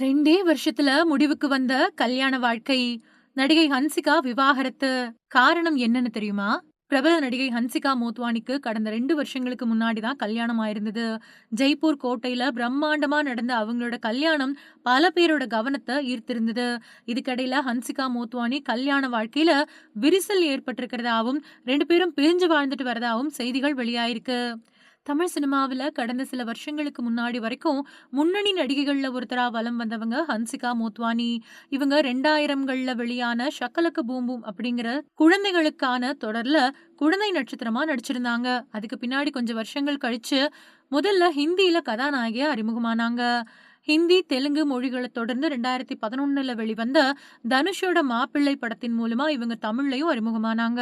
ரெண்டே வருஷத்துல முடிவுக்கு வந்த கல்யாண வாழ்க்கை. நடிகை ஹன்சிகா விவாகரத்து. காரணம் என்னன்னு தெரியுமா? பிரபல நடிகை ஹன்சிகா மோத்வானிக்கு கடந்த ரெண்டு வருஷங்களுக்கு முன்னாடி தான் கல்யாணம் ஆயிருந்தது. ஜெய்ப்பூர் கோட்டையில பிரம்மாண்டமா நடந்த அவங்களோட கல்யாணம் பல பேரோட கவனத்தை ஈர்த்திருந்தது. இதுக்கிடையில ஹன்சிகா மோத்வானி கல்யாண வாழ்க்கையில விரிசல் ஏற்பட்டிருக்கிறதாவும், ரெண்டு பேரும் பிரிஞ்சு வாழ்ந்துட்டு வரதாவும் செய்திகள் வெளியாயிருக்கு. தமிழ் சினிமாவுல கடந்த சில வருஷங்களுக்கு முன்னாடி வரைக்கும் முன்னணி நடிகைகள்ல ஒருத்தரா வலம் வந்தவங்க ஹன்சிகா மோத்வானி இவங்க 2000கள்ல வெளியான ஷக்கலக்க பூம்பும் அப்படிங்கிற குழந்தைகளுக்கான தொடர்ல குழந்தை நட்சத்திரமா நடிச்சிருந்தாங்க. அதுக்கு பின்னாடி கொஞ்சம் வருஷங்கள் கழிச்சு, முதல்ல ஹிந்தியில கதாநாயகியா அறிமுகமானாங்க. ஹிந்தி, தெலுங்கு மொழிகளை தொடர்ந்து 2011ல வெளிவந்த தனுஷோட மாப்பிள்ளை படத்தின் மூலமா இவங்க தமிழ்லையும் அறிமுகமானாங்க.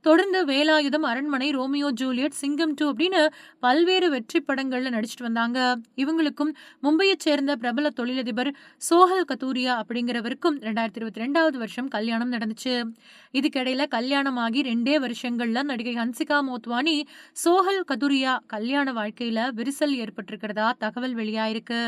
தொடர்ந்து வேலாயுதம், அரண்மனை, ரோமியோ ஜூலியட், சிங்கம் டூ அப்படின்னு பல்வேறு வெற்றி படங்கள்ல நடிச்சிட்டு வந்தாங்க. இவங்களுக்கும் மும்பையைச் சேர்ந்த பிரபல தொழிலதிபர் சோஹல் கதூரியா அப்படிங்கிறவருக்கும் 2022வது வருஷம் கல்யாணம் நடந்துச்சு. இதுக்கிடையில கல்யாணமாகி ரெண்டே வருஷங்கள்ல நடிகை ஹன்சிகா மோத்வானி சோஹல் கதுரியா கல்யாண வாழ்க்கையில விரிசல் ஏற்பட்டிருக்கிறதா தகவல் வெளியாயிருக்கு.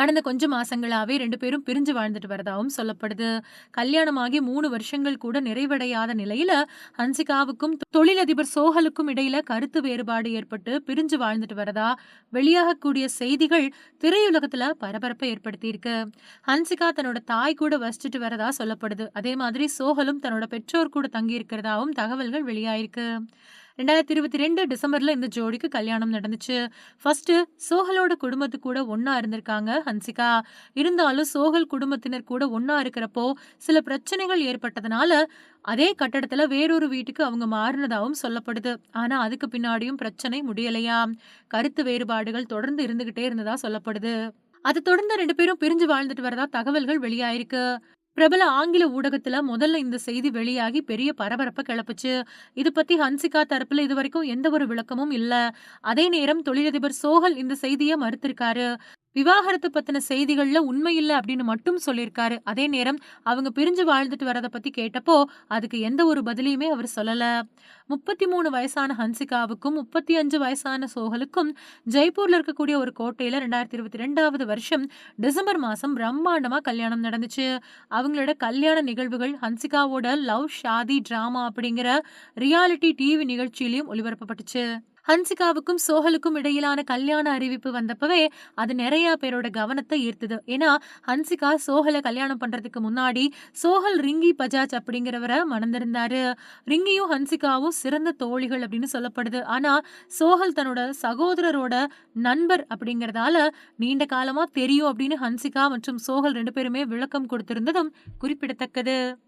கடந்த கொஞ்ச மாசங்களாவே ரெண்டு பேரும் பிரிஞ்சு வாழ்ந்துட்டு வரதாவும் சொல்லப்படுது. கல்யாணமாகி மூணு வருஷங்கள் கூட நிறைவடையாத நிலையில ஹன்சிகாவுக்கும் தொழிலதிபர் சோஹலுக்கும் இடையில கருத்து வேறுபாடு ஏற்பட்டு பிரிஞ்சு வாழ்ந்துட்டு வரதா வெளியாகக்கூடிய செய்திகள் திரையுலகத்துல பரபரப்பை ஏற்படுத்தியிருக்கு. ஹன்சிகா தன்னோட தாய் கூட வசிச்சுட்டு வரதா சொல்லப்படுது. அதே மாதிரி சோஹலும் தன்னோட பெற்றோர் கூட தங்கியிருக்கிறதாவும் தகவல்கள் வெளியாயிருக்கு. 2022 டிசம்பர்ல இந்த ஜோடிக்கு கல்யாணம் நடந்துச்சு. ஃபர்ஸ்ட் சோஹலோட குடும்பத்து கூட ஒன்றா இருந்திருக்காங்க ஹன்சிகா. இருந்தாலும் சோஹல் குடும்பத்தினர் கூட ஒன்றா இருக்கிறப்போ சில பிரச்சனைகள் ஏற்பட்டதுனால அதே கட்டடத்துல வேறொரு வீட்டுக்கு அவங்க மாறுனதாவும் சொல்லப்படுது. ஆனா அதுக்கு பின்னாடியும் பிரச்சனை முடியலையா கருத்து வேறுபாடுகள் தொடர்ந்து இருந்துகிட்டே இருந்ததா சொல்லப்படுது. அதை தொடர்ந்து ரெண்டு பேரும் பிரிஞ்சு வாழ்ந்துட்டு வரதா தகவல்கள் வெளியாயிருக்கு. பிரபல ஆங்கில ஊடகத்துல முதல்ல இந்த செய்தி வெளியாகி பெரிய பரபரப்பை கிளப்புச்சு. இது பத்தி ஹன்சிகா தரப்புல இதுவரைக்கும் எந்த ஒரு விளக்கமும் இல்ல. அதே நேரம் தொழிலதிபர் சோஹல் இந்த செய்தியை மறுத்திருக்காரு. விவாகரத்து பத்தின செய்திகள்ல உண்மை இல்லை அப்படின்னு மட்டும் சொல்லியிருக்காரு. அதே நேரம் அவங்க பிரிஞ்சு வாழ்ந்துட்டு வரதை பத்தி கேட்டப்போ, அதுக்கு எந்த ஒரு பதிலையுமே அவர் சொல்லல. 33 வயசான ஹன்சிகாவுக்கும், 35 வயசான சோஹலுக்கும் ஜெய்ப்பூர்ல இருக்கக்கூடிய ஒரு கோட்டையில 2022வது வருஷம் டிசம்பர் மாசம் பிரம்மாண்டமா கல்யாணம் நடந்துச்சு. அவங்களோட கல்யாண நிகழ்வுகள் ஹன்சிகாவோட லவ் ஷாதி டிராமா அப்படிங்கிற ரியாலிட்டி டிவி நிகழ்ச்சியிலையும் ஒளிபரப்பப்பட்டுச்சு. ஹன்சிகாவுக்கும் சோஹலுக்கும் இடையிலான கல்யாண அறிவிப்பு வந்தப்பவே அது நிறைய பேரோட கவனத்தை ஈர்த்தது. ஏன்னா ஹன்சிகா சோகலை கல்யாணம் பண்றதுக்கு முன்னாடி சோஹல் ரிங்கி பஜாஜ் அப்படிங்கிறவரை மணந்திருந்தாரு. ரிங்கியும் ஹன்சிகாவும் சிறந்த தோழிகள் அப்படின்னு சொல்லப்படுது. ஆனா சோஹல் தன்னோட சகோதரரோட நண்பர் அப்படிங்கிறதால நீண்ட காலமா தெரியும் அப்படின்னு ஹன்சிகா மற்றும் சோஹல் ரெண்டு பேருமே விளக்கம் கொடுத்திருந்ததும் குறிப்பிடத்தக்கது.